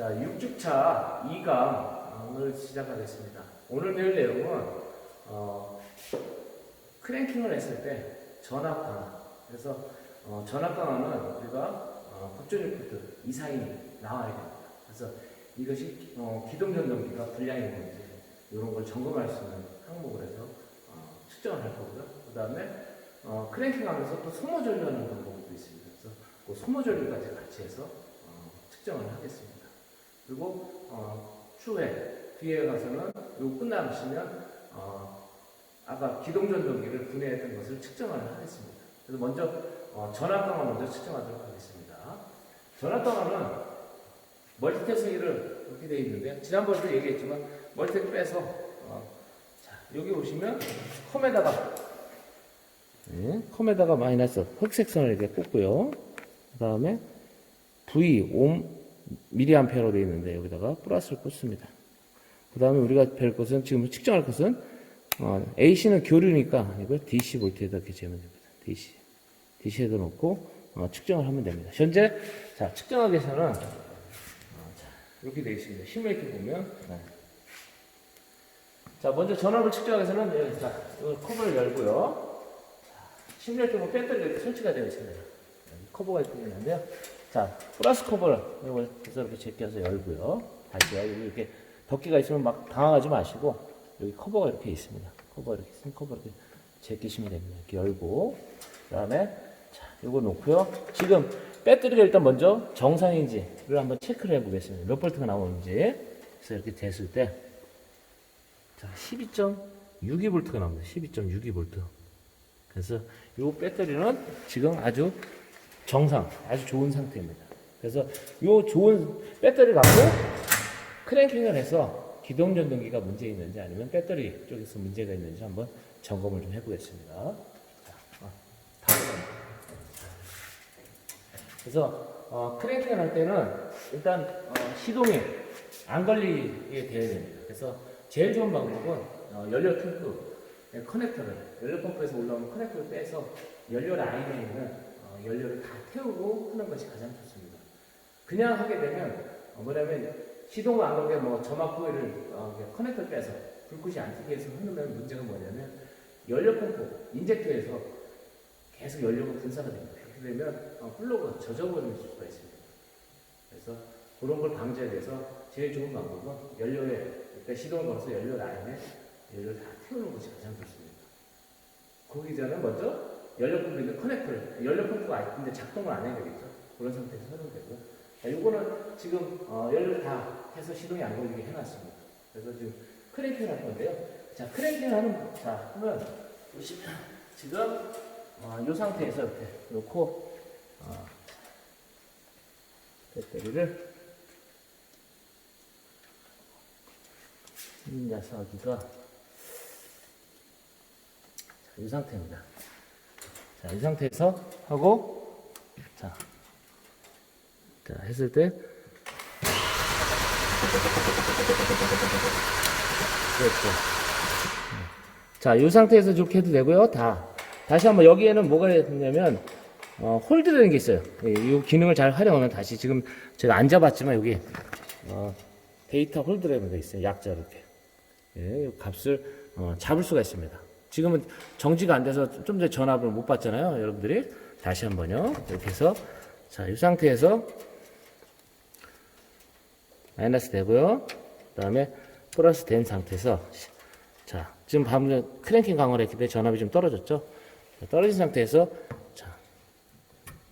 자, 6주차 2강을 시작하겠습니다. 오늘 배울 내용은 어, 크랭킹을 했을 때 전압 강화. 그래서 어, 전압 강화는 우리가 어, 법전 리프트 이상이 나와야 됩니다. 그래서 이것이 어, 기동 전동기가 불량이 있는지 이런 걸 점검할 수 있는 항목을 해서 어, 측정을 할 거고요. 그 다음에 어, 크랭킹 하면서 또 소모 전류하는 방법도 있습니다. 그래서 그 소모 전류까지 같이 해서 어, 측정을 하겠습니다. 그리고 어, 추후에 뒤에 가서는 이거 끝나시면 어, 아까 기동전동기를 분해했던 것을 측정을 하겠습니다. 그래서 먼저 어, 전압강을 먼저 측정하도록 하겠습니다. 전압강은 멀티테스기를 이렇게 되어 있는데 지난번에도 얘기했지만 멀티를 빼서 어, 자, 여기 보시면 컴에다가 네, 컴에다가 마이너스 흑색선을 이렇게 꽂고요. 그 다음에 V 5 미리암페어로 되어 있는데 여기다가 플러스를 꽂습니다. 그 다음에 우리가 별 것은 지금 측정할 것은 어, AC는 교류니까 이걸 DC 볼트에다 이렇게 재면 됩니다. DC DC에다 놓고 어, 측정을 하면 됩니다. 현재 자 측정하기 위해서는 어, 자, 이렇게 되어 있습니다. 힘을 이렇게 보면 네. 자 먼저 전압을 측정하기 위해서는 여기 자 커버를 열고요. 심리적으로 배터리가 이렇게 설치가 되어 있습니다. 커버가 이렇게 있는데요. 자, 플러스 커버를 그래서 이렇게 제껴서 열고요. 다시 여기 이렇게 덮개가 있으면 막 당황하지 마시고 여기 커버가 이렇게 있습니다. 커버 이렇게 있으면 커버 이렇게 제끼시면 됩니다. 이렇게 열고 그다음에 자, 이거 놓고요. 지금 배터리가 일단 먼저 정상인지를 한번 체크를 해 보겠습니다. 몇 볼트가 나오는지. 그래서 이렇게 됐을 때 자, 12.62볼트가 나옵니다. 12.62볼트. 그래서 이 배터리는 지금 아주 정상, 아주 좋은 상태입니다. 그래서 이 좋은 배터리 갖고 크랭킹을 해서 기동 전동기가 문제 있는지 아니면 배터리 쪽에서 문제가 있는지 한번 점검을 좀 해보겠습니다. 자, 어. 그래서 어, 크랭킹을 할 때는 일단 어, 시동이 안 걸리게 되어야 됩니다. 그래서 제일 좋은 방법은 어, 연료 튜브 네, 커넥터를 연료 펌프에서 올라오는 커넥터를 빼서 연료 라인에 있는 어, 연료를 다 태우고 하는 것이 가장 좋습니다. 그냥 하게 되면 어, 뭐냐면 시동을 안 걸게 뭐 점막 부위를 어, 커넥터 빼서 불꽃이 안 튀게 해서 흐르면 문제가 뭐냐면 연료 펌프 인젝터에서 계속 연료가 분사가 됩니다. 그렇게 되면 어, 플러그가 젖어버릴 수가 있습니다. 그래서 그런 걸 방지하기 위해서 제일 좋은 방법은 연료에 그러니까 시동을 걸어서 연료 라인에 연료를 다 태우는 것이 가장 좋습니다. 거기 전에 먼저 연료 펌프 있는 커넥터를 연료 펌프가 있는데 작동을 안 해야 되겠죠. 그런 상태에서 되고요. 자, 이거는 지금 어, 연료를 다 해서 시동이 안 걸리게 해놨습니다. 그래서 지금 크랭킹 할 건데요. 자, 크랭킹 하는 자 하면 보시면 지금 어, 이 상태에서 이렇게 놓고 어, 배터리를 이 녀석이가 자, 이 상태입니다. 자, 이 상태에서 하고 자, 자 했을 때 그렇죠. 자, 이 상태에서 이렇게 해도 되고요. 다 다시 한번 여기에는 뭐가 있냐면 어, 홀드라는 게 있어요. 이, 이 기능을 잘 활용하면 다시 지금 제가 안 잡았지만 여기 어, 데이터 홀드라는 게 있어요. 약자 이렇게 예, 이 값을 어, 잡을 수가 있습니다. 지금은 정지가 안 돼서 좀 전에 전압을 못 받잖아요. 여러분들이 다시 한번요. 이렇게 해서 자, 이 상태에서 마이너스 되고요. 그 다음에 플러스 된 상태에서 자, 지금 방금 크랭킹 강화를 했기 때문에 전압이 좀 떨어졌죠. 자, 떨어진 상태에서 자,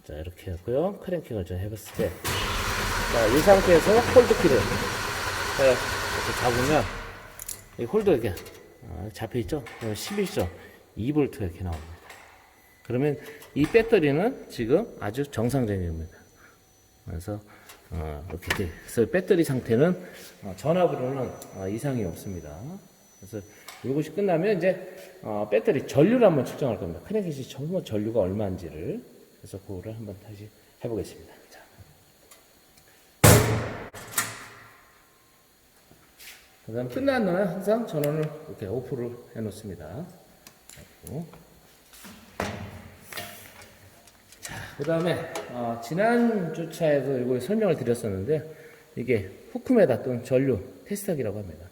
자 이렇게 했고요. 크랭킹을 좀 해봤을 때, 자, 이 상태에서 홀드 키를 자, 이렇게 잡으면 이 홀드 이렇게 어, 잡혀 있죠. 11.2V 이렇게 나옵니다. 그러면 이 배터리는 지금 아주 정상적입니다. 그래서 어, 이렇게 돼. 그래서 배터리 상태는 어, 전압으로는 어, 이상이 없습니다. 그래서 이것이 끝나면 이제 어, 배터리 전류를 한번 측정할 겁니다. 크랭킷이 정말 전류가 얼마인지를 그래서 그거를 한번 다시 해보겠습니다. 자. 그다음 끝난 날은 항상 전원을 이렇게 오프를 해 놓습니다. 그리고 자, 그 다음에, 어, 지난 주차에도 이거 설명을 드렸었는데, 이게 후크메다 또는 전류 테스터기라고 합니다.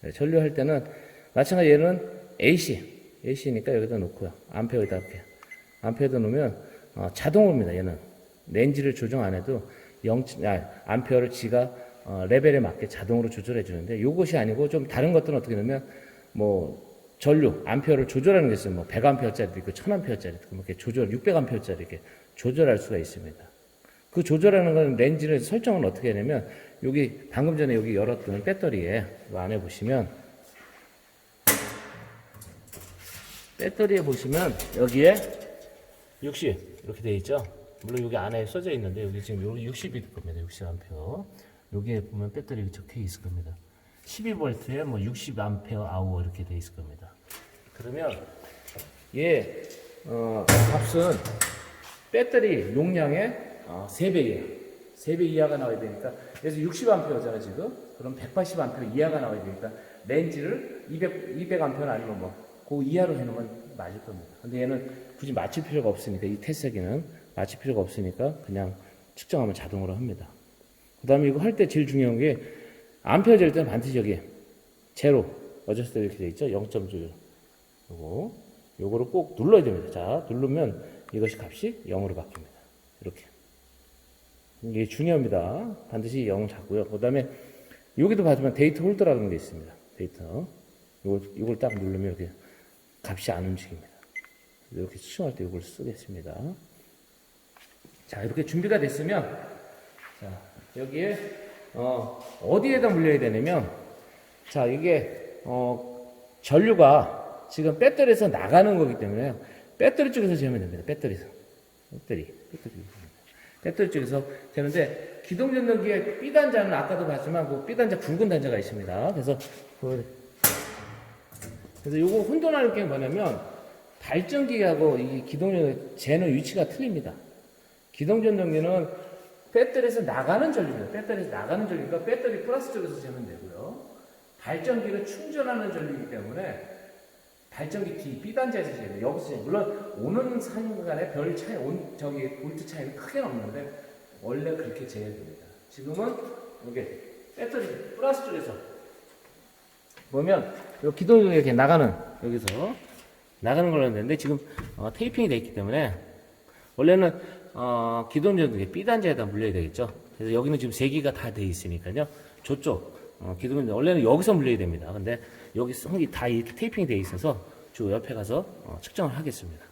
네, 전류할 때는 마찬가지 얘는 AC, AC니까 여기다 놓고요. 암페어에다 이렇게 암페어에다 놓으면 어, 자동으로입니다. 얘는 렌즈를 조정 안 해도 0, 아, 암페어를 지가 어, 레벨에 맞게 자동으로 조절해 주는데 이것이 아니고 좀 다른 것들은 어떻게 되면 뭐 전류 암페어를 조절하는 게 있어요. 뭐 100암페어짜리도 있고 1000암페어짜리도 있고 뭐 이렇게 조절 600암페어짜리 이렇게 조절할 수가 있습니다. 그 조절하는 건 렌즈를 설정을 어떻게 하냐면 여기 방금 전에 여기 열었던 배터리에 이 안에 보시면 배터리에 보시면 여기에 60 이렇게 돼 있죠. 물론 여기 안에 써져 있는데 여기 지금 여기 60일 겁니다. 60 암페어. 여기에 보면 배터리 적혀 있을 겁니다. 12V에 뭐 60암페어 아워 이렇게 돼 있을 겁니다. 그러면 얘 어, 값은 배터리 용량의 어, 3배예요. 3배 이하가 나와야 되니까 그래서 60A잖아 지금. 그럼 180A 이하가 나와야 되니까 렌즈를 200 200A 아니면 뭐 그 이하로 해놓으면 맞을 겁니다. 근데 얘는 굳이 맞출 필요가 없으니까 이 테스트기는 맞출 필요가 없으니까 그냥 측정하면 자동으로 합니다. 그 다음에 이거 할 때 제일 중요한 게 암페어 잴 때는 반드시 여기 제로 어졌을 때 이렇게 돼 있죠. 0.9 요거 요거를 꼭 눌러야 됩니다. 자 누르면 이것이 값이 0으로 바뀝니다. 이렇게 이게 중요합니다. 반드시 0 잡고요. 그 다음에 여기도 봐주면 데이터 홀더라는 게 있습니다. 데이터 이걸 이걸 딱 누르면 이렇게 값이 안 움직입니다. 이렇게 수정할 때 이걸 쓰겠습니다. 자 이렇게 준비가 됐으면 자 여기에 어, 어디에다 물려야 되냐면 자 이게 어, 전류가 지금 배터리에서 나가는 거기 때문에 배터리 쪽에서 재면 됩니다. 배터리에서 배터리 배터리 배터리 쪽에서 되는데 기동 전등기의 B 단자는 아까도 봤지만 그 B 단자 굵은 단자가 있습니다. 그래서 그 그래서 요거 혼돈하는 게 뭐냐면 발전기하고 이 기동전 재는 위치가 틀립니다. 기동전등기는 배터리에서 나가는 전류입니다. 배터리에서 나가는 전류니까 배터리 플러스 쪽에서 재면 되고요. 발전기는 충전하는 전류이기 때문에 발전기 뒤 B단자에서 돼요. 여기서. 물론 오는 상간에 별 차이, 온, 저기 볼트 차이는 크게 없는데 원래 그렇게 재야 됩니다. 지금은 여기 배터리 플러스 쪽에서 보면 이 기동이 이렇게 나가는 여기서 나가는 걸로 했는데 지금 어, 테이핑이 되어 있기 때문에 원래는 어, 기동전등에 B단자에다 물려야 되겠죠. 그래서 여기는 지금 세 개가 다 되어 있으니까요. 저쪽 어, 기동전 원래는 여기서 물려야 됩니다. 근데 여기 성이 다이 테이핑이 되어 있어서 저 옆에 가서 어, 측정을 하겠습니다.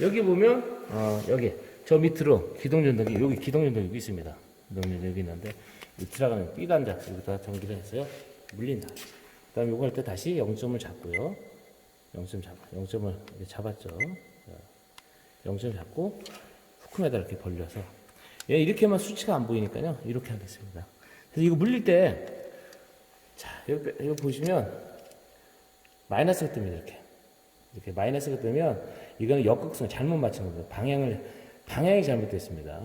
여기 보면 어, 여기 저 밑으로 기동전등기 여기 기동전등기 여기 있습니다. 기동전등기 여기 있는데 이 들어가는 B 단자 여기다 전기를 해서요 물린다. 그 다음 요거 할 때 다시 0점을 잡고요. 0점 잡아 0점을 이렇게 잡았죠. 0점 잡고 후크에다 이렇게 벌려서 얘 이렇게 하면 수치가 안 보이니까요 이렇게 하겠습니다. 그래서 이거 물릴 때 자, 여기, 여기 보시면 마이너스가 뜹니다. 이렇게. 이렇게 마이너스가 뜨면 이거는 역극성 잘못 맞춘 겁니다. 방향을 방향이 잘못됐습니다.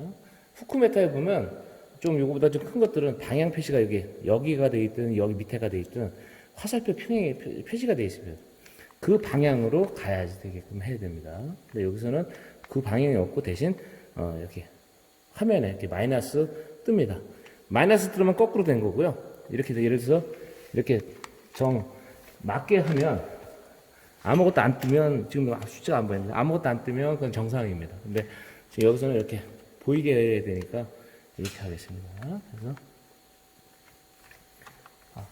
후크메타에 보면 좀 요거보다 좀 큰 것들은 방향 표시가 여기 여기가 돼 있든 여기 밑에가 돼 있든 화살표 평행이 표- 표시가 돼 있습니다. 그 방향으로 가야지 되게끔 해야 됩니다. 근데 여기서는 그 방향이 없고 대신 어, 이렇게 화면에 이렇게 마이너스 뜹니다. 마이너스 뜨면 거꾸로 된 거고요. 이렇게 예를 들어서 이렇게 정 맞게 하면 아무것도 안 뜨면 지금 숫자가 안 보이는데 아무것도 안 뜨면 그건 정상입니다. 근데 지금 여기서는 이렇게 보이게 해야 되니까 이렇게 하겠습니다. 그래서 아,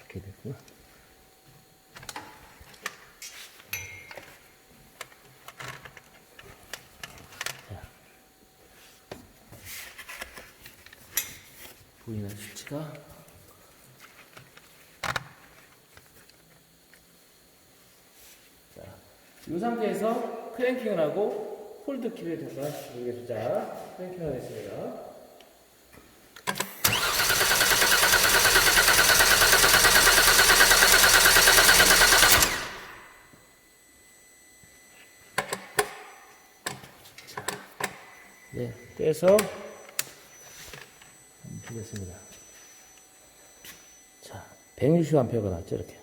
이렇게 됐고요. 보이는 수치가 자, 이 상태에서 크랭킹을 하고 홀드 키를 잠깐 누르겠습니다. 자, 크랭킹 하겠습니다. 자, 네, 떼서 주겠습니다. 자, 160A가 나왔죠, 이렇게.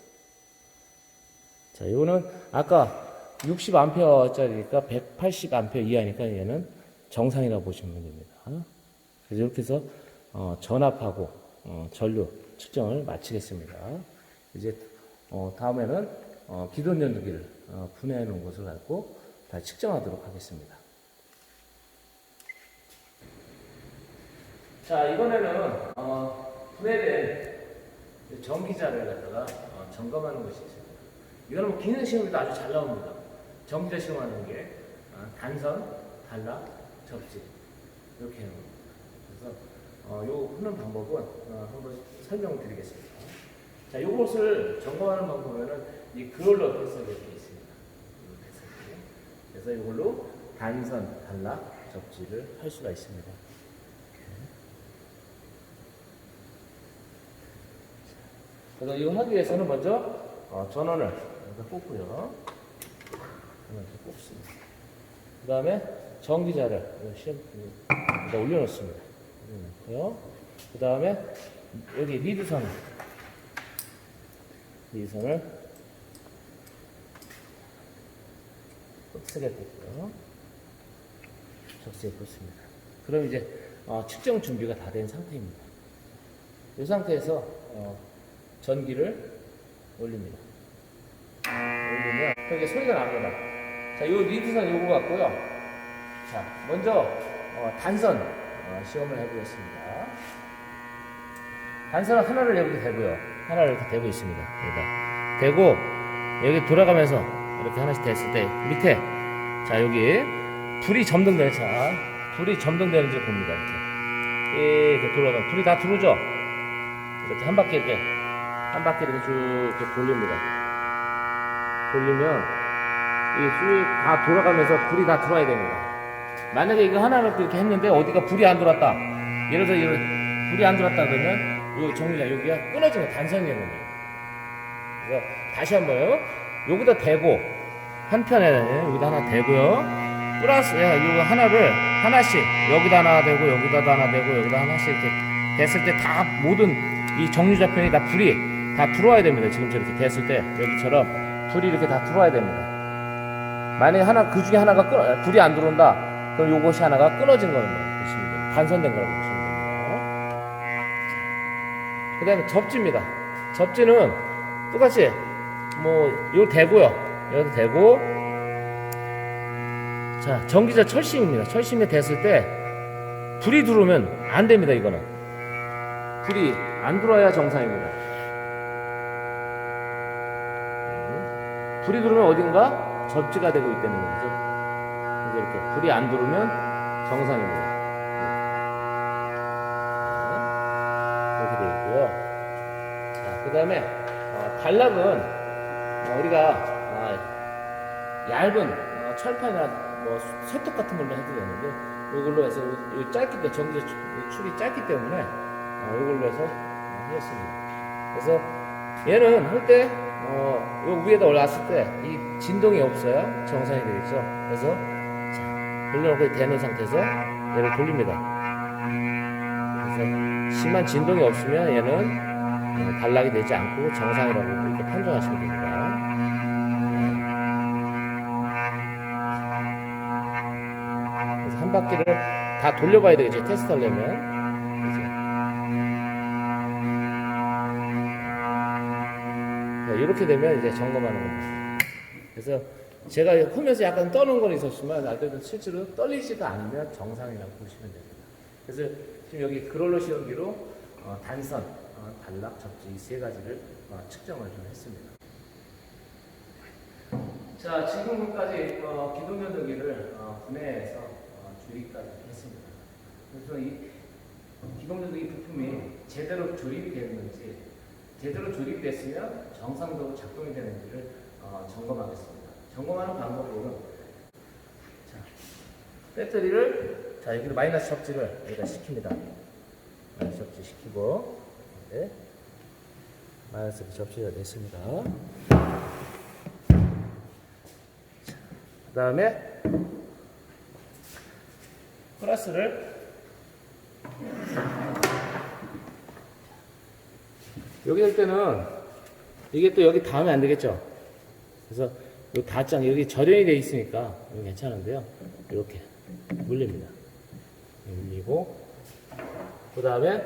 자, 이거는 아까 60A짜리니까 180A 이하니까 얘는 정상이라고 보시면 됩니다. 그래서 이렇게 해서 어, 전압하고 어, 전류 측정을 마치겠습니다. 이제 어, 다음에는 어, 기존 연두기를 어, 분해해 놓은 것을 갖고 다 측정하도록 하겠습니다. 자 이번에는 어, 분해된 전기자를 갖다가 어, 점검하는 것이 있습니다. 이거는 뭐 기능 시험에도 아주 잘 나옵니다. 전기자 시험하는 게 어, 단선, 단락, 접지 이렇게 해요. 그래서 어, 요 푸는 방법은 어, 한번 설명을 드리겠습니다. 자, 요것을 점검하는 방법에는 이 그롤러 패스 이렇게 있습니다. 그래서 이걸로 단선, 단락, 접지를 할 수가 있습니다. 그래서 이거 하기 위해서는 먼저 어, 전원을 여기다 꽂고요. 이렇게 꽂습니다. 그 다음에 전기자를 여기다 올려놓습니다. 올려놓고요. 그 다음에 여기 리드선을 리드선을 빡세게 꽂고요. 적시에 꽂습니다. 그럼 이제 어, 측정 준비가 다 된 상태입니다. 이 상태에서 어, 전기를 올립니다. 올리면 이렇게 소리가 납니다. 자, 요 리드선 요거 같고요. 자, 먼저 어, 단선 어, 시험을 해보겠습니다. 단선은 하나를 이렇게 대고요. 하나를 이렇게 대고 있습니다. 여기다 대고 여기 돌아가면서 이렇게 하나씩 됐을 때 밑에 자 여기 불이 점등되는 자 불이 점등되는지 봅니다. 이렇게 이렇게 돌아가 불이 다 들어오죠. 이렇게 한 바퀴 이렇게 한 바퀴 이렇게 쭉 이렇게 돌립니다. 돌리면 이 수위 다 돌아가면서 불이 다 들어와야 됩니다. 만약에 이거 하나를 이렇게 했는데 어디가 불이 안 들어왔다. 예를 들어 이런 불이 안 들어왔다 그러면 요 정리자 여기가 끊어지는 단선이 되는 거예요. 그래서 다시 한번요. 여기다 대고 한편에 여기다 하나 대고요. 플러스 야, 이거 하나를 하나씩 여기다 하나 대고 여기다도 하나 대고 여기다 하나씩 이렇게 됐을 때 다 모든 이 정류좌편이 다 불이 다 들어와야 됩니다. 지금 저렇게 됐을 때 여기처럼 불이 이렇게 다 들어와야 됩니다. 만약에 하나 그 중에 하나가 끊어, 불이 안 들어온다. 그럼 요것이 하나가 끊어진 거는. 보시면 됩니다. 단선된 거라고 보시면 됩니다. 그 다음에 접지입니다. 접지는 똑같이 뭐요 대고요. 여기도 대고 자 전기자 철심입니다. 철심이 됐을 때 불이 들어오면 안 됩니다. 이거는 불이 안 들어와야 정상입니다. 불이 들어오면 어딘가 접지가 되고 있다는 거죠. 그래서 이렇게 불이 안 들어오면 정상입니다. 이렇게 되어 있고요. 자, 그 다음에 어, 단락은 어, 우리가 어, 얇은 어, 철판이나 뭐 쇠톱 같은 걸로 해도 되는데 이걸로 해서 이 짧기 때문에 전기 축이 짧기 때문에 어, 이걸로 해서 어, 했습니다. 그래서 얘는 할때 어, 요 위에다 올랐을 때 이 진동이 없어요. 정상이 되겠죠. 그래서 자, 돌려놓고 대는 상태에서 얘를 돌립니다. 그래서 심한 진동이 없으면 얘는 어, 단락이 되지 않고 정상이라고 이렇게 판정하시면 됩니다. 그래서 한 바퀴를 다 돌려봐야 되겠죠. 테스트 하려면. 이렇게 되면 이제 점검하는 겁니다. 그래서 제가 하면서 약간 떠는 건 있었지만 나도 실제로 떨리지가 않으면 정상이라고 보시면 됩니다. 그래서 지금 여기 그롤러 시험기로 어, 단선, 어, 단락, 접지 이 세 가지를 어, 측정을 좀 했습니다. 자, 지금까지 어, 기동전등기를 어, 분해해서 어, 조립까지 했습니다. 그래서 이 기동전등기 부품이 제대로 조립이 됐는지, 제대로 조립됐으면 정상적으로 작동이 되는지를 어, 점검하겠습니다. 점검하는 방법으로는 자, 배터리를 자 여기로 마이너스 접지를 여기다 시킵니다. 마이너스 접지 시키고 네. 마이너스 접지가 됐습니다. 그 다음에 플러스를 여기 할 때는 이게 또 여기 닿으면 안 되겠죠. 그래서 요 다장 여기 절연이 돼 있으니까 괜찮은데요. 이렇게 물립니다. 물리고 그 다음에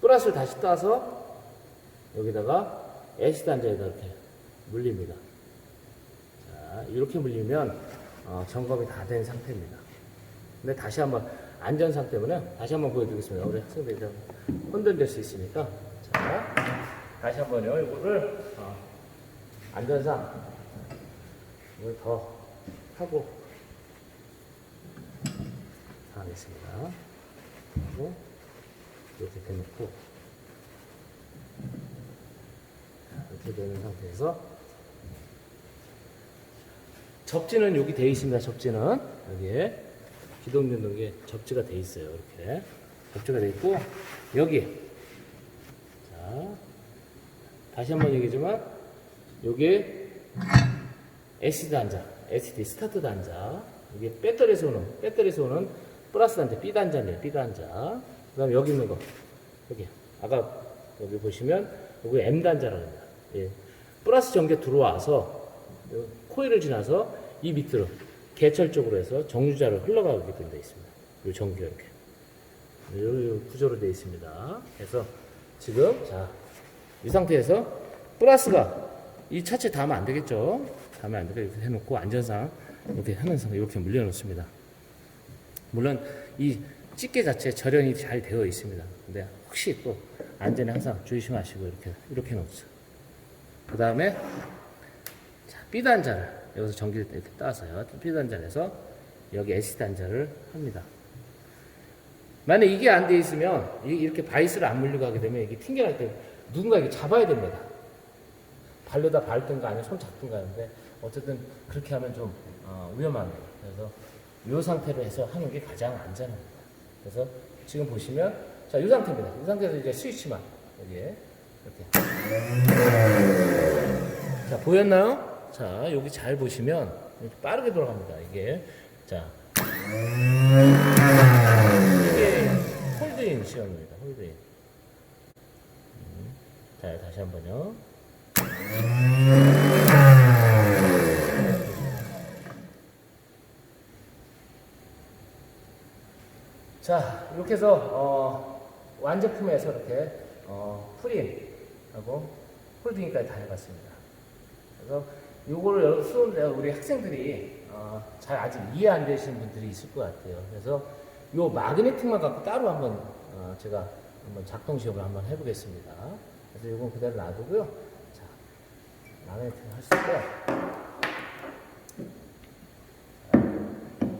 플러스를 다시 따서 여기다가 에시드 단자에다 이렇게 물립니다. 자, 이렇게 물리면 어, 점검이 다 된 상태입니다. 근데 다시 한번 안전상 때문에 다시 한번 보여드리겠습니다. 우리 학생들이 좀 흔들릴 수 있으니까 자, 다시 한번요. 이거를 어, 안전상 이걸 더 하고 하겠습니다. 그리고 이렇게 대놓고 자, 이렇게 되는 상태에서 접지는 여기 되어 있습니다. 접지는 여기에 기동 전동기에 접지가 되어 있어요. 이렇게 접지가 되어 있고 여기 자 다시 한 번 얘기지만 여기에 SD 단자, SD 스타트 단자 이게 배터리에서 오는 배터리에서 오는 플러스 단자 B 단자네요. B 단자 그 다음 에 여기 있는 거 여기 아까 여기 보시면 여기 M 단자라고 합니다. 예. 플러스 전기 들어와서 요 코일을 지나서 이 밑으로 개철 쪽으로 해서 정류자로 흘러가게 되어 있습니다. 이 전기가 이렇게 이 구조로 되어 있습니다. 그래서 지금 자 이 상태에서 플러스가 이 차체 닿으면 안 되겠죠. 닿으면 안 되게 이렇게 해놓고 안전상 이렇게 하면서 이렇게 물려놓습니다. 물론 이 집게 자체 절연이 잘 되어 있습니다. 근데 혹시 또 안전에 항상 조심하시고 이렇게 이렇게 놓죠. 그 다음에 자, B 단자를 여기서 전기를 이렇게 따서요. B 단자에서 여기 S 단자를 합니다. 만약 이게 안 돼 있으면 이- 이렇게 바이스를 안 하게 되면 이게 튕겨날 때 누군가 이게 잡아야 됩니다. 발로다 밟든가 아니면 손 잡든가 하는데 어쨌든 그렇게 하면 좀 어, 위험합니다. 그래서 이 상태로 해서 하는 게 가장 안전합니다. 그래서 지금 보시면 자, 이 상태입니다. 이 상태에서 이제 스위치만 여기에 이렇게 자, 보였나요? 자, 여기 잘 보시면 빠르게 돌아갑니다. 이게 자 시험입니다. 홀드인. 음, 자, 다시 한 번요. 자, 이렇게 해서 어, 완제품에서 이렇게 어, 프린하고 홀딩까지 다 해봤습니다. 그래서 요거를 여러 수업 우리 학생들이 어, 잘 아직 이해 안 되시는 분들이 있을 것 같아요. 그래서 요 마그네틱만 갖고 따로 한번 어, 제가 한번 작동 시험을 한번 해보겠습니다. 그래서 요건 그대로 놔두고요. 자, 마그네틱 하실 때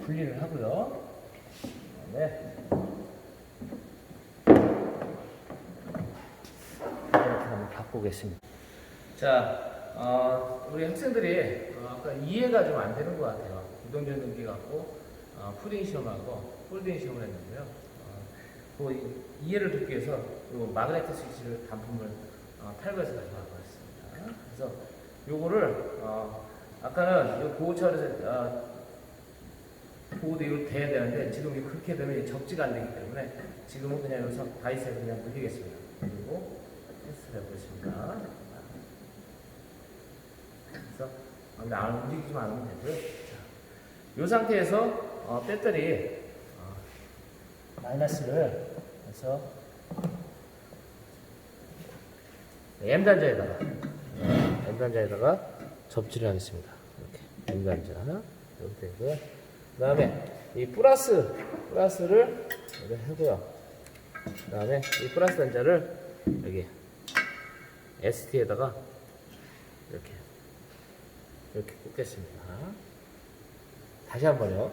분리를 하고요. 그다음에 이렇게 한번 바꾸겠습니다. 자, 어, 우리 학생들이 어, 아까 이해가 좀 안 되는 것 같아요. 이동전 등기 갖고 어, 푸딩 시험하고 홀딩 시험을 했는데요. 이- 이해를 돕기 위해서 요 마그네틱 스위치를 단품을 어, 탈거해서 가져가고 있습니다. 그래서 요거를 어, 아까는 요 고철에서 어, 보고도 이거 돼야 되는데 지금 그렇게 되면 접지가 안 되기 때문에 지금은 그냥 여기서 다이스에 그냥 물리겠습니다. 그리고 테스트를 해보겠습니다. 그래서 안 움직이지만 않으면 되고요. 자, 이 상태에서 어, 배터리 어, 마이너스를 해서 M 단자에다가 M 단자에다가 접지를 하겠습니다. 이렇게 M 단자 이렇게 되고요. 그 다음에 이 플러스 플러스를 여기 하고요. 그 다음에 이 플러스 단자를 여기 ST에다가 이렇게 이렇게 꽂겠습니다. 다시 한번요.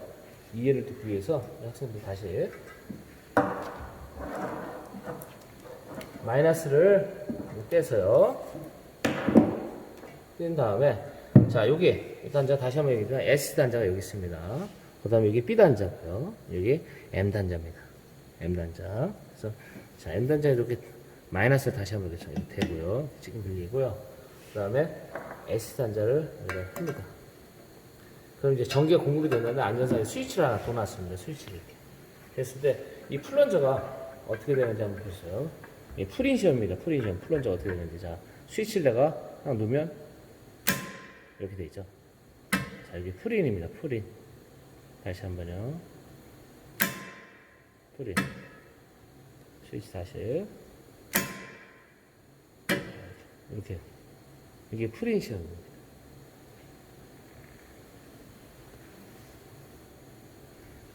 이해를 돕기 위해서 학생들 다시 마이너스를 떼서요. 뗀 다음에 자 여기 이 단자 다시 한번 얘기드리면 S 단자가 여기 있습니다. 그 다음에 여기 B 단자고요. 여기 M 단자입니다. M 단자. 그래서 자 M 단자 이렇게 마이너스 다시 한번 이렇게 되고요. 지금 밀리고요. 그 다음에 S 단자를 여기다 풉니다. 그럼 이제 전기가 공급이 된다면 안전상에 스위치를 하나 더 놨습니다. 스위치를 이렇게. 됐을 때 이 플런저가 어떻게 되는지 한번 보세요. 이 프린 시험입니다. 프린 시험. 플런저 어떻게 되는지. 자, 스위치를 내가 하나 놓으면 이렇게 돼 있죠. 자, 여기 프린입니다. 프린. 다시 한번요. 프린. 스위치 다시. 이렇게. 이게 프린 시험입니다.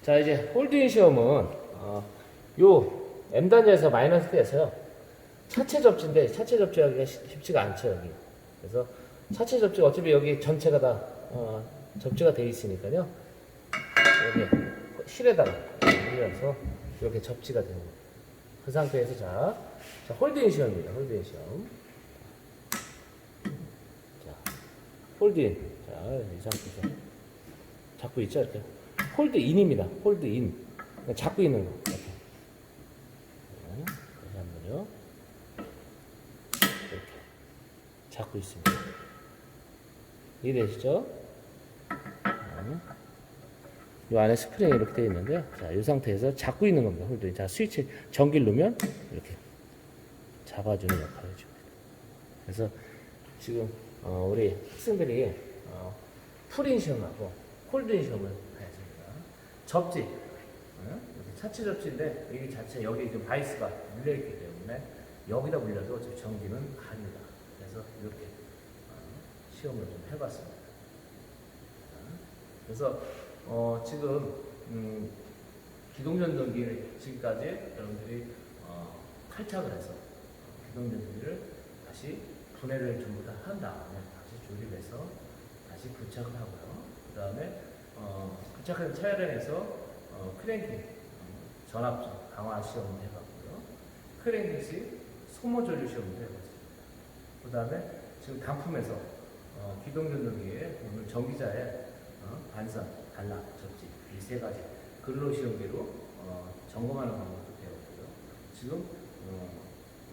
자, 이제 홀드인 시험은, 어, 요 M단지에서 마이너스 때에서요. 차체 접지인데, 차체 접지하기가 쉽- 쉽지가 않죠, 여기. 그래서 차체 접지가 어차피 여기 전체가 다, 어, 접지가 돼 있으니까요. 여기 실에다가 올려서 이렇게 접지가 되는 거예요. 그 상태에서 자, 자 홀드인 시험입니다. 홀드인 시험. 자, 홀드인. 자, 이 상태에서 잡고 있죠, 이렇게. 홀드 인입니다. 홀드인. 그러니까 잡고 있는 거. 이렇게. 네, 다시 한 번요. 이렇게. 잡고 있습니다. 이해되시죠? 네. 이 안에 스프링이 이렇게 되어 있는데요. 자, 이 상태에서 잡고 있는 겁니다. 홀드. 자, 스위치 전기를 누면 이렇게 잡아주는 역할을 해줍니다. 그래서 지금 어, 우리 학생들이 어, 풀인 시험하고 홀드인 시험을 했습니다. 접지, 어? 이렇게 차체 접지인데 여기 자체 여기 지금 바이스가 물려 있기 때문에 여기다 물려도 전기는 갑니다. 그래서 이렇게 어, 시험을 좀 해봤습니다. 그래서 어, 지금 음, 기동전등기를 지금까지 여러분들이 어, 탈착을 해서 어, 기동전등기를 다시 분해를 전부 다 한 다음에 다시 조립해서 다시 부착을 하고요. 그 다음에 어, 부착한 차량에서 어, 크랭킹 어, 전압 강화 시험을 해봤고요. 크랭킹식 소모 전류 시험을 해봤습니다. 그 다음에 지금 단품에서 어, 기동전등기에 오늘 전기자의 어, 반선, 단락, 접지 이 세 가지 근로 시험기로 어, 점검하는 방법도 배웠고요. 지금 어,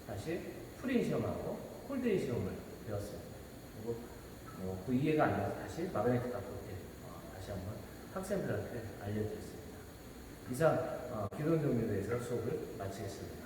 다시 프린 시험하고 홀드인 시험을 배웠습니다. 그리고 어, 그 이해가 안 돼서 다시 마그네틱 가프게 어, 다시 한번 학생들한테 알려드렸습니다. 이상 어, 기동정리에 대해서 수업을 마치겠습니다.